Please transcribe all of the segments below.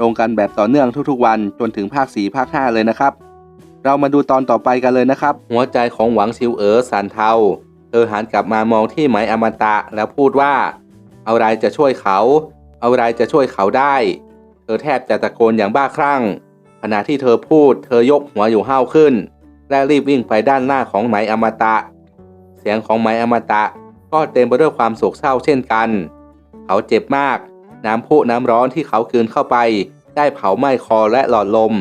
ลงกันแบบต่อเนื่องทุกๆวันจนถึงภาค 4 ภาค 5 เลยนะครับ เรามาดูตอนต่อไปกันเลยนะครับ หัวใจของหวังซิวเอ๋อสันเทาเธอหันกลับมามองที่ไหมอมตะแล้วพูดว่า เอาอะไรจะช่วยเขา เอาอะไรจะช่วยเขาได้ เธอแทบจะตะโกนอย่างบ้าคลั่ง ขณะที่เธอพูด เธอยกหัวอยู่ห้าวขึ้น และรีบวิ่งไปด้านหน้าของไหมอมตะ เสียงของไหมอมตะ ก็เต็มไปด้วยความโศกเศร้าเช่นกัน เขาเจ็บมากน้ำพุน้ำร้อนที่เขากืนเข้าไป ได้เผาไหม้คอและหลอดลม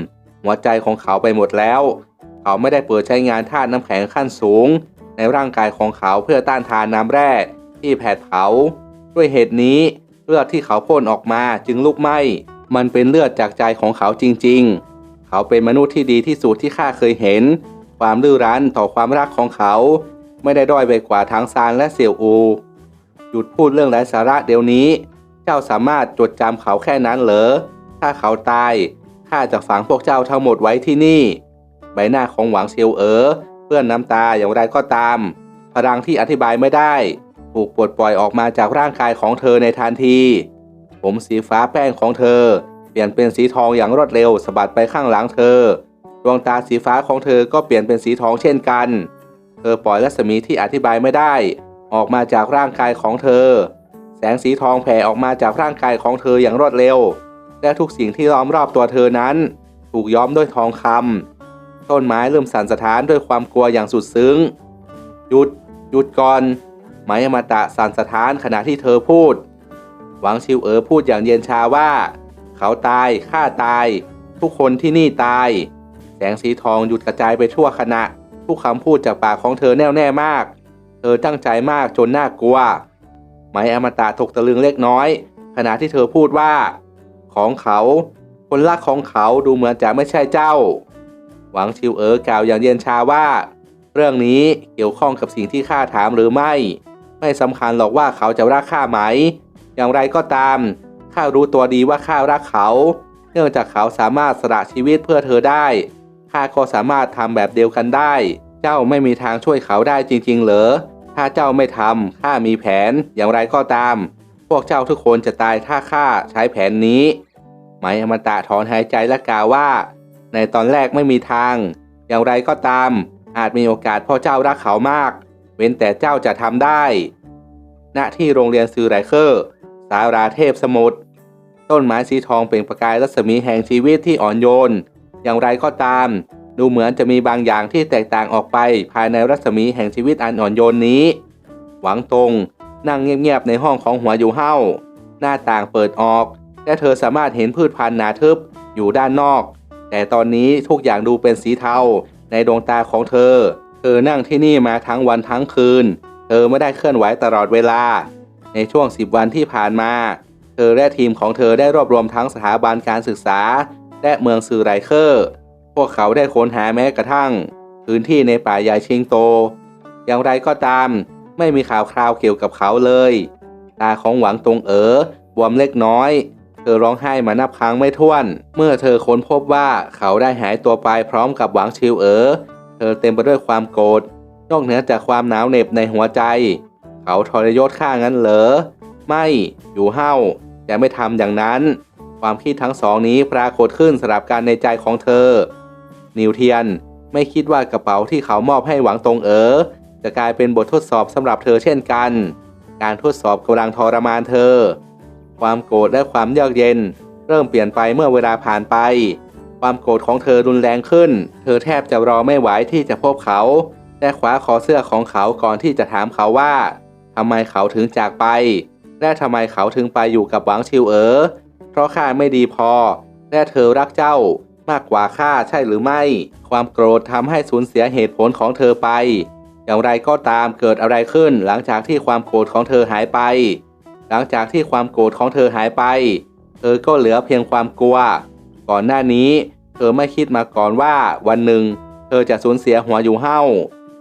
หัวใจของเขาไปหมดแล้ว เขาไม่ได้เปิดใช้งานธาตุน้ำแข็งขั้นสูง ในร่างกายของเขาเพื่อต้านทานน้ำแร่ที่แผดเผา ด้วยเหตุนี้เลือดที่เขาพ่นออกมาจึงลุกไหม้มันเป็นเลือดจากใจของเขาจริงๆ เขาเป็นมนุษย์ที่ดีที่สุดที่ข้าเคยเห็น ความดื้อรั้นต่อความรักของเขา ไม่ได้ด้อยไปกว่าทางซานและเสี่ยวอู หยุดพูดเรื่องไร้สาระเดี๋ยวนี้ เจ้าสามารถจดจำเขาแค่นั้นเหรอ ถ้าเขาตายข้าจะฝังพวกเจ้าทั้งหมดไว้ที่นี่ ใบหน้าของหวังเซียวเอ๋อเปื้อนน้ำตาอย่างไรก็ตาม พลังที่อธิบายไม่ได้ ถูกปลดปล่อยออกมาจากร่างกายของเธอในทันที ผมสีฟ้าแป้งของเธอ เปลี่ยนเป็นสีทองอย่างรวดเร็วสะบัดไปข้างหลังเธอ ดวงตาสีฟ้าของเธอก็เปลี่ยนเป็นสีทองเช่นกัน เธอปล่อยรัศมีที่อธิบายไม่ได้ ออกมาจากร่างกายของเธอ แสงสีทองแผ่ออกมาจากร่างกายของเธออย่างรวดเร็ว และทุกสิ่งที่ล้อมรอบตัวเธอนั้น ถูกย้อมด้วยทองคำต้นไม้เริ่มสั่นสะท้านด้วยความกลัวอย่างสุดซึ้ง หยุด หยุดก่อนไมอมาตะสั่นสะท้านขณะที่เธอพูด หวังชิวเอ๋อพูดอย่างเย็นชาว่า เขาตายข้าตาย ทุกคนที่นี่ตาย แสงสีทองหยุดกระจายไปทั่วคณะ ทุกคำพูดจากปากของเธอแน่วแน่มาก เธอตั้งใจมากจนน่ากลัว ไมอมตะถกตะลึงเล็กน้อย ขณะที่เธอพูดว่า ของเขา คนรักของเขาดูเหมือนจะไม่ใช่เจ้า หวังชิวเอ๋อกล่าวอย่างเย็นชาว่า เรื่องนี้เกี่ยวข้องกับสิ่งที่ข้าถามหรือไม่ ไม่สำคัญหรอกว่าเขาจะรักข้าไหม อย่างไรก็ตามข้ารู้ตัวดีว่าข้ารักเขา เนื่องจากเขาสามารถสละชีวิตเพื่อเธอได้ข้าก็สามารถทำแบบเดียวกันได้ เจ้าไม่มีทางช่วยเขาได้จริง ๆ เหรอถ้าเจ้าไม่ทำข้ามีแผนอย่างไรก็ตาม พวกเจ้าทุกคนจะตายถ้าข้าใช้แผนนี้ ไหมอมตะถอนหายใจและกล่าวว่า ในตอนแรกไม่มีทาง อย่างไรก็ตาม อาจมีโอกาสพ่อเจ้ารักเขามาก เว้นแต่เจ้าจะทำได้ ณที่โรงเรียนซือไรเคอร์ สาราเทพสมุทรต้นไม้สีทองเปล่งประกายรัศมีแห่งชีวิตที่อ่อนโยน อย่างไรก็ตาม ดูเหมือนจะมีบางอย่างที่แตกต่างออกไปภายในรัศมีแห่งชีวิตอันอ่อนโยนนี้ หวังตรง นั่งเงียบๆในห้องของหัวอยู่เห้าหน้าต่างเปิดออก และเธอสามารถเห็นพืชพันธุ์หนาทึบอยู่ด้านนอก แต่ตอนนี้ทุกอย่างดูเป็นสีเทาในดวงตาของเธอ เธอนั่งที่นี่มาทั้งวันทั้งคืน เธอไม่ได้เคลื่อนไหวตลอดเวลา ในช่วง10วันที่ผ่านมา เธอและทีมของเธอได้รวบรวมทั้งสถาบันการศึกษา และเมืองซือไรเคอร์ พวกเขาได้ค้นหาแม้กระทั่ง พื้นที่ในป่าใหญ่ชิงโต อย่างไรก็ตาม ไม่มีข่าวคราวเกี่ยวกับเขาเลย ตาของหวังตรงเอ๋อบวมเล็กน้อย เธอร้องไห้มานับครั้งไม่ถ้วน เมื่อเธอค้นพบว่าเขาได้หายตัวไปพร้อมกับหวังชิวเอ๋อเธอเต็มไปด้วยความโกรธนอกเหนือจากความหนาวเหน็บในหัวใจ เขาทรยศข้างั้นเหรอ ไม่อยู่เฮ้าจะไม่ทำอย่างนั้น ความคิดทั้งสองนี้ปรากฏขึ้นสลับกันในใจของเธอ นิวเทียนไม่คิดว่ากระเป๋าที่เขามอบให้หวังตรงเอ๋อ จะกลายเป็นบททดสอบสำหรับเธอเช่นกัน การทดสอบกำลังทรมานเธอ ความโกรธและความเยือกเย็น เริ่มเปลี่ยนไปเมื่อเวลาผ่านไป ความโกรธของเธอรุนแรงขึ้น เธอแทบจะรอไม่ไหวที่จะพบเขาและคว้าคอเสื้อของเขาก่อนที่จะถามเขาว่าทำไมเขาถึงจากไป และทำไมเขาถึงไปอยู่กับหวังชิวเอ๋อเพราะข้าไม่ดีพอ และเธอรักเจ้ามากกว่าข้าใช่หรือไม่ ความโกรธทำให้สูญเสียเหตุผลของเธอไป อย่างไรก็ตามเกิดอะไรขึ้นหลังจากที่ความโกรธของเธอหายไป หลังจากที่ความโกรธของเธอหายไป เธอก็เหลือเพียงความกลัว ก่อนหน้านี้ เธอไม่คิดมาก่อนว่าวันหนึ่ง เธอจะสูญเสียหัวอยู่เห้า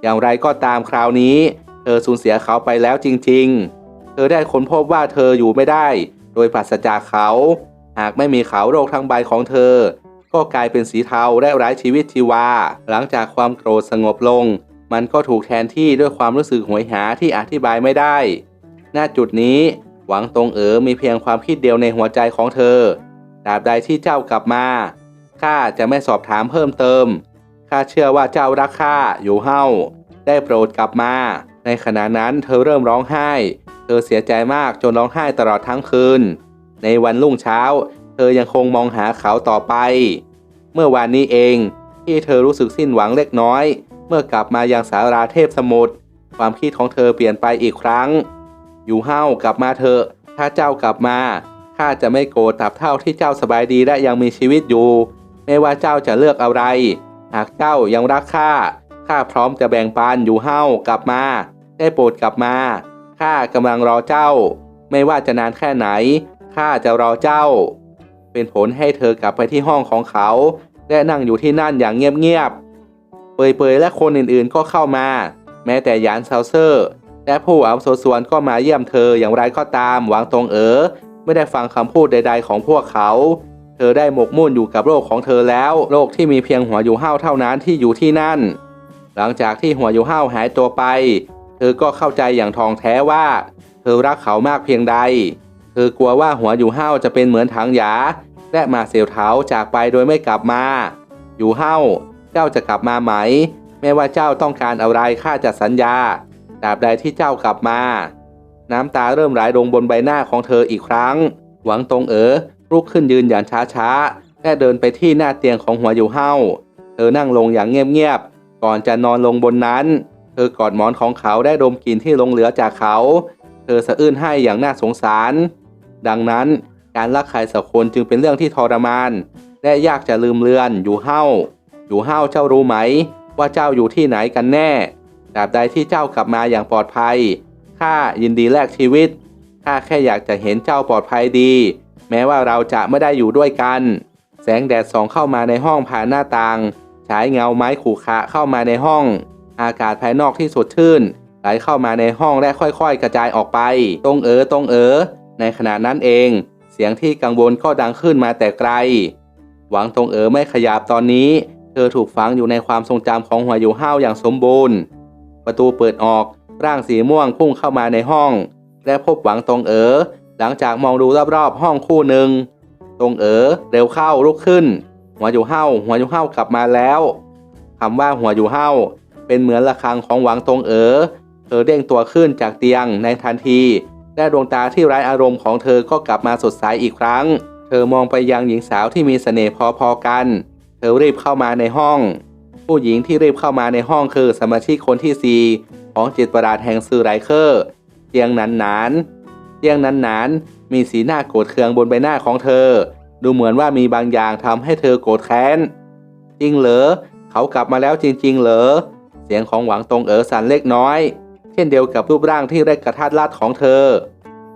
อย่างไรก็ตามคราวนี้ เธอสูญเสียเขาไปแล้วจริง ๆ เธอได้ค้นพบว่าเธออยู่ไม่ได้ โดยปราศจากเขา หากไม่มีเขาโรคทั้งใบของเธอ ก็กลายเป็นสีเทาและไร้ชีวิตชีวา หลังจากความโกรธสงบลง มันก็ถูกแทนที่ด้วยความรู้สึกหวยหาที่อธิบายไม่ได้ ณ จุดนี้หวังตรงเอ๋อมีเพียงความคิดเดียวในหัวใจของเธอตราบใดที่เจ้ากลับมา ข้าจะไม่สอบถามเพิ่มเติม ข้าเชื่อว่าเจ้ารักข้าอยู่เฮ้า ได้โปรดกลับมา ในขณะนั้นเธอเริ่มร้องไห้ เธอเสียใจมากจนร้องไห้ตลอดทั้งคืน ในวันรุ่งเช้า เธอยังคงมองหาเขาต่อไป เมื่อวานนี้เองที่เธอรู้สึกสิ้นหวังเล็กน้อย เมื่อกลับมายังสาราเทพสมุทรความคิดของเธอเปลี่ยนไปอีกครั้ง อยู่เฮ้ากลับมาเถอะ ถ้าเจ้ากลับมาข้าจะไม่โกรธตราบเท่าที่เจ้าสบายดีและยังมีชีวิตอยู่ ไม่ว่าเจ้าจะเลือกอะไร หากเจ้ายังรักข้าข้าพร้อมจะแบ่งปันอยู่เฮ้ากลับมา ได้โปรดกลับมาข้ากำลังรอเจ้า ไม่ว่าจะนานแค่ไหนข้าจะรอเจ้า เป็นผลให้เธอกลับไปที่ห้องของเขา และนั่งอยู่ที่นั่นอย่างเงียบๆ เปยๆและคนอื่นๆก็เข้ามา แม้แต่หยานเซาเซอร์และผู้อาวุโสส่วนก็มาเยี่ยมเธออย่างไรก็ตามหวังตรงเอ๋อไม่ได้ฟังคำพูดใด ๆ ของพวกเขา เธอได้หมกมุ่นอยู่กับโลกของเธอแล้ว โลกที่มีเพียงหัวอยู่ห้าวเท่านั้นที่อยู่ที่นั่น หลังจากที่หัวอยู่ห้าวหายตัวไป เธอก็เข้าใจอย่างทองแท้ว่า เธอรักเขามากเพียงใด เธอกลัวว่าหัวอยู่ห้าวจะเป็นเหมือนถังหยาและมาเสียวเท้าจากไปโดยไม่กลับมา อยู่ห้าว เจ้าจะกลับมาไหม แม้ว่าเจ้าต้องการอะไรข้าจะสัญญาตราบใดที่เจ้ากลับมา น้ำตาเริ่มไหลลงบนใบหน้าของเธออีกครั้ง หวังตรงเอ๋อลุกขึ้นยืนอย่างช้าๆและเดินไปที่หน้าเตียงของหัวอยู่เฮาเธอนั่งลงอย่างเงียบๆก่อนจะนอนลงบนนั้น เธอกอดหมอนของเขาได้ดมกลิ่นที่ลงเหลือจากเขา เธอสะอื้นให้อย่างน่าสงสาร ดังนั้นการรักใครสักคนจึงเป็นเรื่องที่ทรมาน และยากจะลืมเลือนอยู่เฮา อยู่เฮาวเจ้ารู้ไหม ว่าเจ้าอยู่ที่ไหนกันแน่ตราบใดที่เจ้ากลับมาอย่างปลอดภัยข้ายินดีแลกชีวิตข้าแค่อยากจะเห็นเจ้าปลอดภัยดี แม้ว่าเราจะไม่ได้อยู่ด้วยกัน แสงแดดส่องเข้ามาในห้องผ่านหน้าต่างฉายเงาไม้ขู่ขะเข้ามาในห้อง อากาศภายนอกที่สดชื่นไหลเข้ามาในห้องและค่อยๆ กระจายออกไป ตรงเอ๋อตรงเอ๋อในขณะนั้นเอง เสียงที่กังวลก็ดังขึ้นมาแต่ไกล หวังตรงเอ๋อไม่ขยับตอนนี้ เธอถูกฝังอยู่ในความทรงจำของหัวอยู่ห้าวอย่างสมบูรณ์ ประตูเปิดออกร่างสีม่วงพุ่งเข้ามาในห้อง และพบหวังตรงเอ๋อหลังจากมองดูรอบๆห้องคู่หนึ่งตรงเอ๋อเร็วเข้าลุกขึ้น หัวอยู่เห้าหัวอยู่เห้ากลับมาแล้วคำว่าหัวอยู่เห้าเป็นเหมือนระฆังของหวังตรงเอ๋อเธอเด้งตัวขึ้นจากเตียงในทันที และดวงตาที่ไร้อารมณ์ของเธอก็กลับมาสดใสอีกครั้ง เธอมองไปยังหญิงสาวที่มีเสน่ห์พอๆกัน อรีบเข้ามาในห้อง ผู้หญิงที่รีบเข้ามาในห้องคือสมาชิกคนที่สี่ของจิตประหลาดแห่งซือไรเคอร์เตียงนานนานเตียงนานนานมีสีหน้าโกรธเคืองบนใบหน้าของเธอ ดูเหมือนว่ามีบางอย่างทำให้เธอโกรธแค้น จริงเหรอ เขากลับมาแล้วจริง ๆ เหรอ เสียงของหวังตรงเอ๋อสั่นเล็กน้อย เช่นเดียวกับรูปร่างที่เล็กกระทัดรัดของเธอ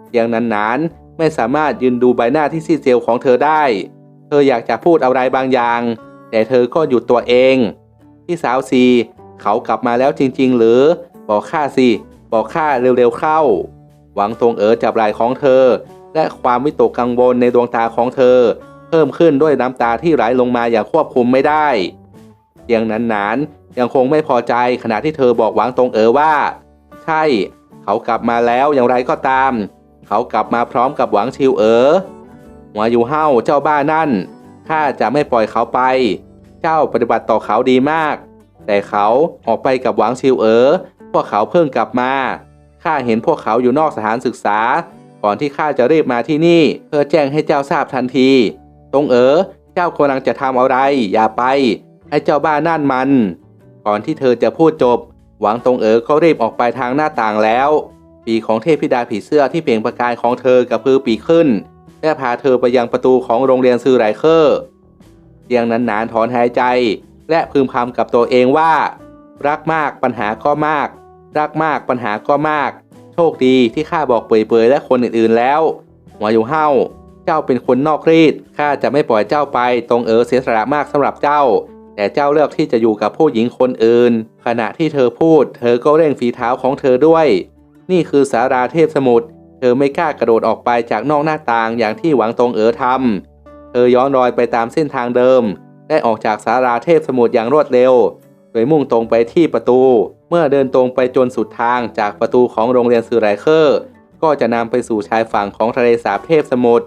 เตียงนานไม่สามารถยืนดูใบหน้าที่ซีดเซียวของเธอได้ เธออยากจะพูดอะไรบางอย่าง แต่เธอก็หยุดตัวเอง พี่สาวซีเขากลับมาแล้วจริง ๆ หรือ บอกข้าสิ บอกข้าเร็วๆเข้า หวังตรงเอ๋อจับไหล่ของเธอ และความวิตกกังวลในดวงตาของเธอ เพิ่มขึ้นด้วยน้ำตาที่ไหลลงมาอย่างควบคุมไม่ได้เตียงนานๆยังคงไม่พอใจขณะที่เธอบอกหวังตรงเอ๋อว่า ใช่ เขากลับมาแล้วอย่างไรก็ตาม เขากลับมาพร้อมกับหวังชิวเอ๋อหัวอยู่เฮ้าเจ้าบ้านั่น ข้าจะไม่ปล่อยเขาไป เจ้าปฏิบัติต่อเขาดีมาก แต่เขาออกไปกับหวังชิวเอ๋อพวกเขาเพิ่งกลับมา ข้าเห็นพวกเขาอยู่นอกสถานศึกษา ก่อนที่ข้าจะรีบมาที่นี่ เพื่อแจ้งให้เจ้าทราบทันที ตรงเอ๋อเจ้ากำลังจะทำอะไร อย่าไป ให้เจ้าบ้านั่นมัน ก่อนที่เธอจะพูดจบ หวังตรงเอ๋อก็รีบออกไปทางหน้าต่างแล้ว ปีของเทพธิดาผีเสื้อที่เปล่งประกายของเธอกระพือปีขึ้น และพาเธอไปยังประตูของโรงเรียนซือไรเคอร์เตียงนั้นนานถอนหายใจ และพึมพำกับตัวเองว่า รักมากปัญหาก็มาก รักมากปัญหาก็มาก โชคดีที่ข้าบอกเปื่อยๆและคนอื่นๆแล้วหัวอยู่เฮ้าเจ้าเป็นคนนอกรีดข้าจะไม่ปล่อยเจ้าไปตรงเออเสียสละมากสำหรับเจ้า แต่เจ้าเลือกที่จะอยู่กับผู้หญิงคนอื่น ขณะที่เธอพูด เธอก็เร่งฝีเท้าของเธอด้วย นี่คือสาราเทพสมุทร เธอไม่กล้ากระโดดออกไปจากนอกหน้าต่างอย่างที่หวังตรงเอ๋อทำ เธอย้อนรอยไปตามเส้นทางเดิม ได้ออกจากสาราเทพสมุทรอย่างรวดเร็ว โดยมุ่งตรงไปที่ประตู เมื่อเดินตรงไปจนสุดทางจากประตูของโรงเรียนซูไรเคอร์ ก็จะนำไปสู่ชายฝั่งของทะเลสาบเทพสมุทร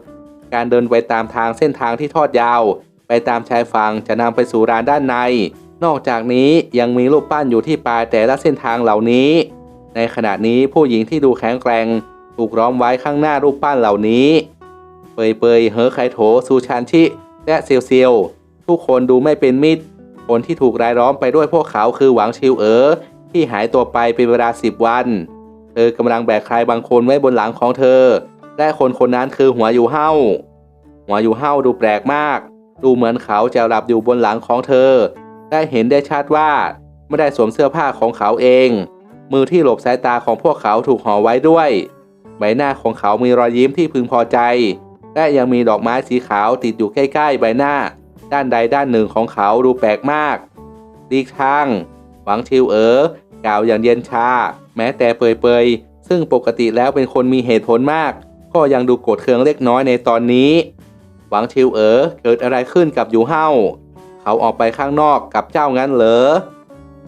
การเดินไปตามทางเส้นทางที่ทอดยาว ไปตามชายฝั่งจะนำไปสู่ร้านด้านใน นอกจากนี้ยังมีรูปปั้นอยู่ที่ปลายแต่ละเส้นทางเหล่านี้ ในขณะนี้ผู้หญิงที่ดูแข็งแกร่ง ถูกล้อมไว้ข้างหน้ารูปปั้นเหล่านี้ เปยเปยเฮอไคโถซูชานชิและเซียวเซียวทุกคนดูไม่เป็นมิตร คนที่ถูกรายล้อมไปด้วยพวกเขาคือหวังชิวเอ๋อที่หายตัวไปเป็นเวลาสิบวัน เธอกำลังแบกใครบางคนไว้บนหลังของเธอ และคนคนนั้นคือหัวอยู่เฮาหัวอยู่เฮาดูแปลกมาก ดูเหมือนเขาจะหลับอยู่บนหลังของเธอ ได้เห็นได้ชัดว่าไม่ได้สวมเสื้อผ้าของเขาเอง มือที่หลบสายตาของพวกเขาถูกห่อไว้ด้วย บหน้าของเขามีรอยยิ้มที่พึงพอใจ และยังมีดอกไม้สีขาวติดอยู่ใกล้ๆใบหน้า ด้านใดด้านหนึ่งของเขาดูแปลกมากดีกทางหวังชิวเอ๋อกล่าวอย่างเย็นชา แม้แต่เปยๆ ซึ่งปกติแล้วเป็นคนมีเหตุผลมาก ก็ยังดูโกรธเคืองเล็กน้อยในตอนนี้ หวังชิวเอ๋อเกิดอะไรขึ้นกับยูเฮาเขาออกไปข้างนอกกับเจ้างั้นเหรอ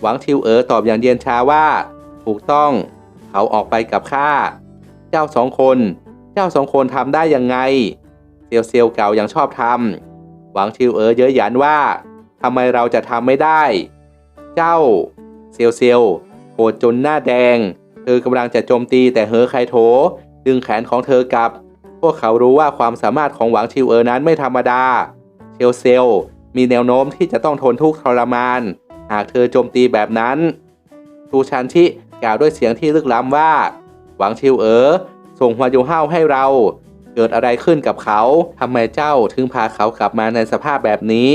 หวังชิวเอ๋อตอบอย่างเย็นชาว่า ถูกต้อง เขาออกไปกับข้า เจ้าสองคน เจ้าสองคนทำได้ยังไง เซียวเซียวเก่ายังชอบทำหวังชิวเอ๋อเย้ยหยันว่าทำไมเราจะทำไม่ได้ เจ้า เซียวเซียวโกรธจนหน้าแดง เธอกำลังจะโจมตีแต่เฮอไคโถ ดึงแขนของเธอกลับ พวกเขารู้ว่าความสามารถของหวังชิวเอ๋อนั้นไม่ธรรมดา เซียวเซียวมีแนวโน้มที่จะต้องทนทุกข์ทรมาน หากเธอโจมตีแบบนั้นทูชันชิกล่าวด้วยเสียงที่ลึกล้ำว่า หวังชิวเอ๋อส่งฮวายูเฮาให้เรา เกิดอะไรขึ้นกับเขาทำไมเจ้าถึงพาเขากลับมาในสภาพแบบนี้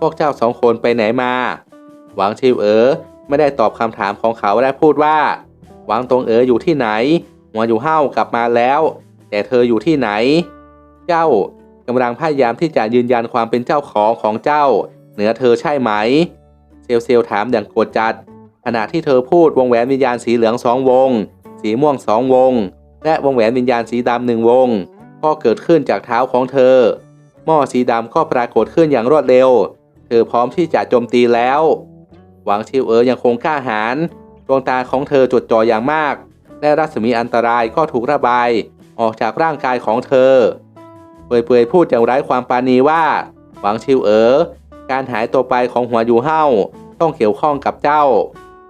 พวกเจ้าสองคนไปไหนมา หวังชิวเอ๋อไม่ได้ตอบคำถามของเขาและพูดว่า หวังตรงเอ๋ออยู่ที่ไหนหวายูเฮากลับมาแล้ว แต่เธออยู่ที่ไหน เจ้ากำลังพยายามที่จะยืนยันความเป็นเจ้าของของเจ้า เหนือเธอใช่ไหม เซลเซลถามอย่างโกรธจัดขณะที่เธอพูดวงแหวนวิญญาณสีเหลืองสองวง สีม่วงสองวง และวงแหวนวิญญาณสีดำหนึ่งวง ก็เกิดขึ้นจากเท้าของเธอ หม้อสีดำก็ปรากฏขึ้นอย่างรวดเร็ว เธอพร้อมที่จะโจมตีแล้ว หวังชิวเอ๋อยังคงกล้าหาญดวงตาของเธอจดจ่ออย่างมาก และรัศมีอันตรายก็ถูกระบาย ออกจากร่างกายของเธอ เปื่อยๆพูดอย่างไร้ความปราณีว่า หวังชิวเอ๋อการหายตัวไปของหัวยูเฮาต้องเกี่ยวข้องกับเจ้า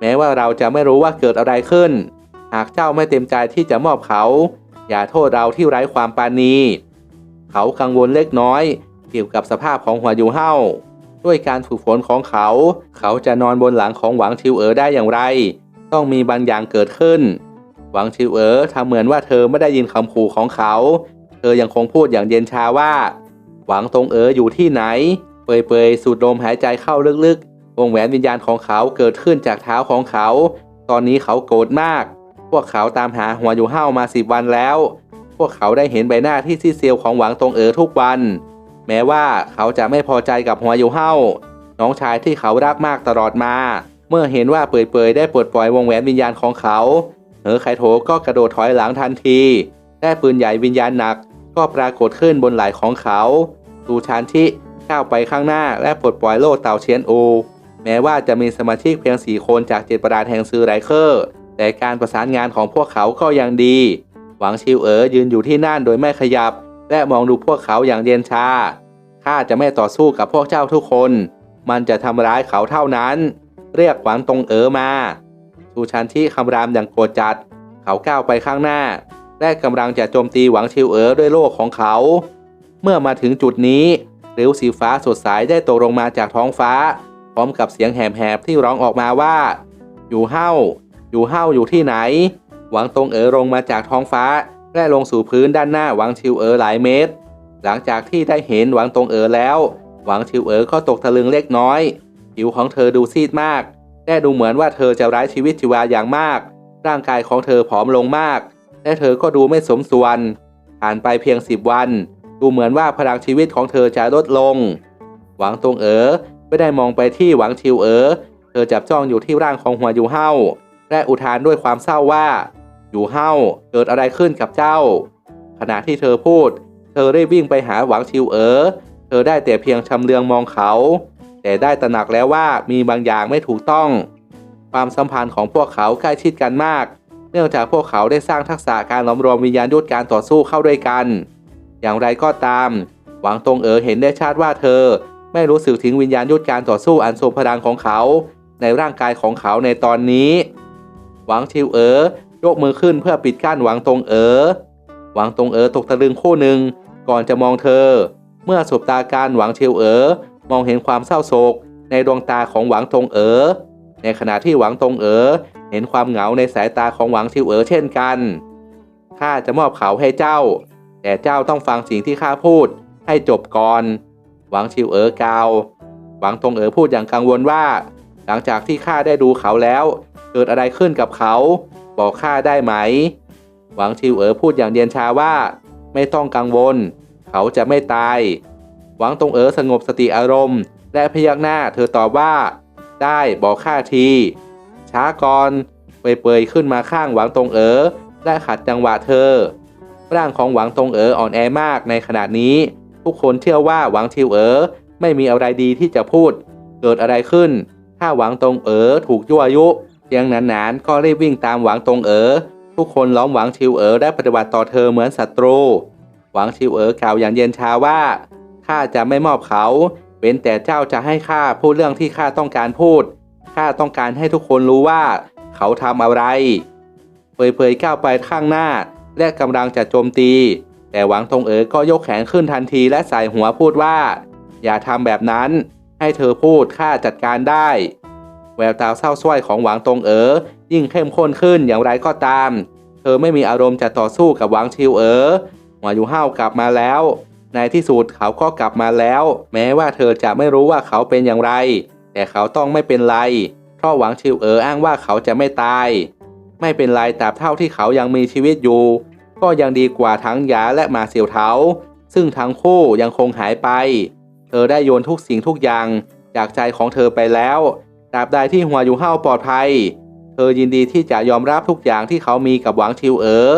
แม้ว่าเราจะไม่รู้ว่าเกิดอะไรขึ้น หากเจ้าไม่เต็มใจที่จะมอบเขา อย่าโทษเราที่ไร้ความปราณีเขากังวลเล็กน้อย เกี่ยวกับสภาพของหัวยูเฮาด้วยการฝึกฝนของเขา เขาจะนอนบนหลังของหวังชิวเอ๋อได้อย่างไร ต้องมีบางอย่างเกิดขึ้น หวังชิวเอ๋อทำเหมือนว่าเธอไม่ได้ยินคำขู่ของเขา เธอยังคงพูดอย่างเย็นชาว่า หวังตงเอ๋ออยู่ที่ไหน เปยๆสูดลมหายใจเข้าลึกๆวงแหวนวิญญาณของเขาเกิดขึ้นจากเท้าของเขา ตอนนี้เขาโกรธมาก พวกเขาตามหาหัวอยู่เห้ามาสิบวันแล้ว พวกเขาได้เห็นใบหน้าที่ซีเซียวของหวังตงเอ๋อทุกวัน แม้ว่าเขาจะไม่พอใจกับหัวอยู่เห้าน้องชายที่เขารักมากตลอดมา เมื่อเห็นว่าเปยๆได้ปลดปล่อยวงแหวนวิญญาณของเขาเหอไคโถก็กระโดดถอยหลังทันทีและปืนใหญ่วิญญาณหนัก ก็ปรากฏขึ้นบนไหล่ของเขาตูชานชิก้าวไปข้างหน้าและปลดปล่อยโล่เต่าเชียนโอ แม้ว่าจะมีสมาชิกเพียงสี่คนจากเจ็ดประดานแห่งซือไรเคอร์ แต่การประสานงานของพวกเขาก็ยังดี หวังชิวเอ๋อยืนอยู่ที่นั่นโดยไม่ขยับ และมองดูพวกเขาอย่างเย็นชา ข้าจะไม่ต่อสู้กับพวกเจ้าทุกคน มันจะทำร้ายเขาเท่านั้น เรียกหวังตงเอ๋อมาชูชันที่คำรามอย่างโกรธจัด เขาก้าวไปข้างหน้า และกำลังจะโจมตีหวังชิวเอ๋อด้วยโล่ของเขา เมื่อมาถึงจุดนี้ริ้วสีฟ้าสดใสได้ตกลงมาจากท้องฟ้า พร้อมกับเสียงแหบๆที่ร้องออกมาว่า อยู่เฮ้า อยู่เฮ้าอยู่ที่ไหน หวังตงเอ๋อลงมาจากท้องฟ้า และลงสู่พื้นด้านหน้าหวังชิวเอ๋อหลายเมตร หลังจากที่ได้เห็นหวังตงเอ๋อแล้ว หวังชิวเอ๋อก็ตกตะลึงเล็กน้อย ผิวของเธอดูซีดมากและดูเหมือนว่าเธอจะไร้ชีวิตชีวาอย่างมาก ร่างกายของเธอผอมลงมาก และเธอก็ดูไม่สมส่วน ผ่านไปเพียงสิบวัน ดูเหมือนว่าพลังชีวิตของเธอจะลดลง หวังตงเอ๋อไม่ได้มองไปที่หวังชิวเอ๋อเธอจับจ้องอยู่ที่ร่างของหัวอยู่เฮา และอุทานด้วยความเศร้าว่า อยู่เฮาเกิดอะไรขึ้นกับเจ้า ขณะที่เธอพูด เธอได้วิ่งไปหาหวังชิวเอ๋อเธอได้แต่เพียงชำเลืองมองเขา แต่ได้ตระหนักแล้วว่ามีบางอย่างไม่ถูกต้อง ความสัมพันธ์ของพวกเขาใกล้ชิดกันมาก เนื่องจากพวกเขาได้สร้างทักษะการหลอมรวมวิญญาณยุทธการต่อสู้เข้าด้วยกัน อย่างไรก็ตาม หวังตงเอ๋อเห็นได้ชัดว่าเธอไม่รู้สึกถึงวิญญาณยุทธการต่อสู้อันทรงพลังของเขา ในร่างกายของเขาในตอนนี้ หวังชิวเอ๋อยกมือขึ้นเพื่อปิดกั้นหวังตรงเอ๋อหวังตรงเอ๋อตกตะลึงคู่หนึ่งก่อนจะมองเธอ เมื่อสบตาการหวังชิวเอ๋อมองเห็นความเศร้าโศก ในดวงตาของหวังตรงเอ๋อในขณะที่หวังตรงเอ๋อเห็นความเหงาในสายตาของหวังชิวเอ๋อเช่นกันข้าจะมอบเขาให้เจ้า แต่เจ้าต้องฟังสิ่งที่ข้าพูด ให้จบก่อน หวังชิวเอ๋อกล่าว หวังตรงเอ๋อพูดอย่างกังวลว่า หลังจากที่ข้าได้ดูเขาแล้ว เกิดอะไรขึ้นกับเขา บอกข้าได้ไหม หวังชิวเอ๋อพูดอย่างเดียนชาว่า ไม่ต้องกังวล เขาจะไม่ตาย หวังตงเอ๋อสงบสติอารมณ์ และพยักหน้าเธอตอบว่า ได้บอกข้าที ช้าก่อนเปยๆขึ้นมาข้างหวังตงเอ๋อและขัดจังหวะเธอ ร่างของหวังตงเอ๋ออ่อนแอมากในขณะนี้ ทุกคนเชื่อว่าหวังชิวเอ๋อไม่มีอะไรดีที่จะพูด เกิดอะไรขึ้น ถ้าหวังตรงเอ๋อถูกยั่วยุเพียงหนานๆก็รีบวิ่งตามหวังตรงเอ๋อทุกคนล้อมหวังชิวเอ๋อและปฏิบัติต่อเธอเหมือนศัตรู หวังชิวเอ๋อกล่าวอย่างเย็นชาว่าข้าจะไม่มอบเขาเว้นแต่เจ้าจะให้ข้าพูดเรื่องที่ข้าต้องการพูดข้าต้องการให้ทุกคนรู้ว่า เขาทำอะไรเผยๆก้าวไปข้างหน้า และกำลังจะโจมตี แต่หวังตรงเอ๋อก็ยกแขนขึ้นทันทีและใส่หัวพูดว่า อย่าทำแบบนั้น ให้เธอพูดข้าจัดการได้ แววตาเศร้าส้อยของหวังตงเอ๋อยิ่งเข้มข้นขึ้นอย่างไรก็ตาม เธอไม่มีอารมณ์จะต่อสู้กับหวังชิวเอ๋อหัวอยู่ห้ากลับมาแล้ว ในที่สุดเขาก็กลับมาแล้ว แม้ว่าเธอจะไม่รู้ว่าเขาเป็นอย่างไร แต่เขาต้องไม่เป็นไร เพราะหวังชิวเอ๋ออ้างว่าเขาจะไม่ตาย ไม่เป็นไรตราบเท่าที่เขายังมีชีวิตอยู่ ก็ยังดีกว่าทั้งยาและมาเสียวเทาซึ่งทั้งคู่ยังคงหายไป เธอได้โยนทุกสิ่งทุกอย่างจากใจของเธอไปแล้วตราบใดที่หัวอยู่เฮาปลอดภัย เธอยินดีที่จะยอมรับทุกอย่างที่เขามีกับหวังชิวเอ๋อ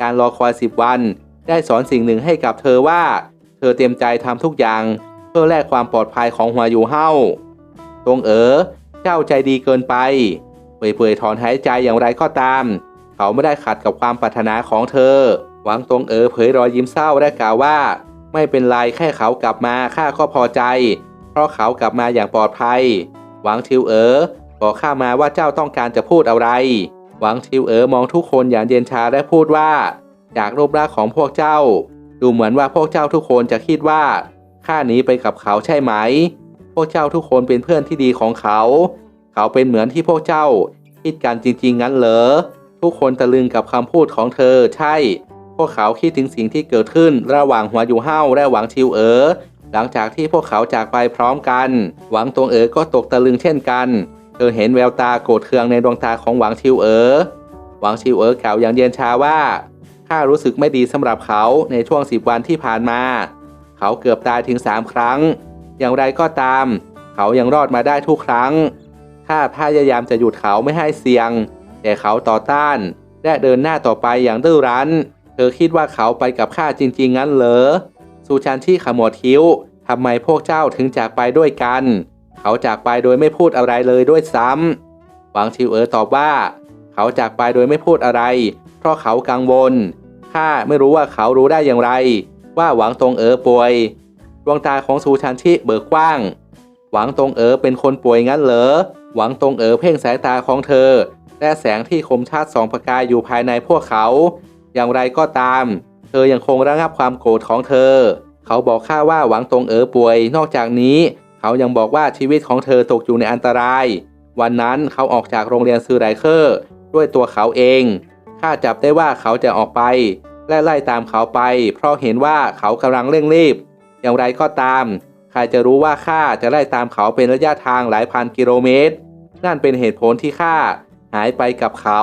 การรอคอยสิบวัน ได้สอนสิ่งหนึ่งให้กับเธอว่า เธอเต็มใจทำทุกอย่าง เพื่อแลกความปลอดภัยของหัวอยู่เฮาตรงเอ๋อเจ้าใจดีเกินไป เปื่อยๆถอนหายใจอย่างไรก็ตาม เขาไม่ได้ขัดกับความปรารถนาของเธอ หวังตรงเอ๋อเผยรอยยิ้มเศร้าและกล่าวว่า ไม่เป็นไรแค่เขากลับมาข้าก็พอใจ เพราะเขากลับมาอย่างปลอดภัย หวังชิวเอ๋อบอกข้ามาว่าเจ้าต้องการจะพูดอะไร หวังชิวเอ๋อมองทุกคนอย่างเย็นชาและพูดว่า จากรูปร่างของพวกเจ้า ดูเหมือนว่าพวกเจ้าทุกคนจะคิดว่าข้าหนีไปกับเขาใช่ไหม พวกเจ้าทุกคนเป็นเพื่อนที่ดีของเขา เขาเป็นเหมือนที่พวกเจ้าคิดกันจริงๆงั้นเหรอทุกคนตะลึงกับคำพูดของเธอใช่ วกเขาคิดถึงสิ่งที่เกิดขึ้นระหว่างหัวอยู่เฮ้าและหวังชิวเอ๋อหลังจากที่พวกเขาจากไปพร้อมกัน หวังตวงเอ๋อก็ตกตะลึงเช่นกัน เธอเห็นแววตาโกรธเคืองในดวงตาของหวังชิวเอ๋อหวังชิวเอ๋อกล่าวอย่างเย็นชาว่าข้ารู้สึกไม่ดีสำหรับเขาในช่วงสิบวันที่ผ่านมา เขาเกือบตายถึงสามครั้ง อย่างไรก็ตาม เขายังรอดมาได้ทุกครั้งข้าพยายามจะหยุดเขาไม่ให้เสี่ยง แต่เขาต่อต้าน และเดินหน้าต่อไปอย่างดื้อรั้น ธอคิดว่าเขาไปกับข้าจริง ๆ งั้นเหรอ ซูชันที่ขมวดคิ้ว ทำไมพวกเจ้าถึงจากไปด้วยกัน เขาจากไปโดยไม่พูดอะไรเลยด้วยซ้ำหวังชิวเอ๋อตอบว่า เขาจากไปโดยไม่พูดอะไร เพราะเขากังวล ข้าไม่รู้ว่าเขารู้ได้อย่างไร ว่าหวังตงเอ๋อป่วย ดวงตาของซูชันชิเบิกกว้าง หวังตงเอ๋อเป็นคนป่วยงั้นเหรอ หวังตงเอ๋อเพ่งสายตาของเธอ และแสงที่คมชัดสองประกายอยู่ภายในพวกเขา อย่างไรก็ตาม เธอยังคงระงับความโกรธของเธอ เขาบอกข้าว่าหวังตงเอ๋อป่วย นอกจากนี้ เขายังบอกว่าชีวิตของเธอตกอยู่ในอันตราย วันนั้นเขาออกจากโรงเรียนซูไรเคอร์ด้วยตัวเขาเองข้าจับได้ว่าเขาจะออกไป และไล่ตามเขาไป เพราะเห็นว่าเขากำลังเร่งรีบ อย่างไรก็ตาม ใครจะรู้ว่าข้าจะไล่ตามเขาเป็นระยะทางหลายพันกิโลเมตร นั่นเป็นเหตุผลที่ข้าหายไปกับเขา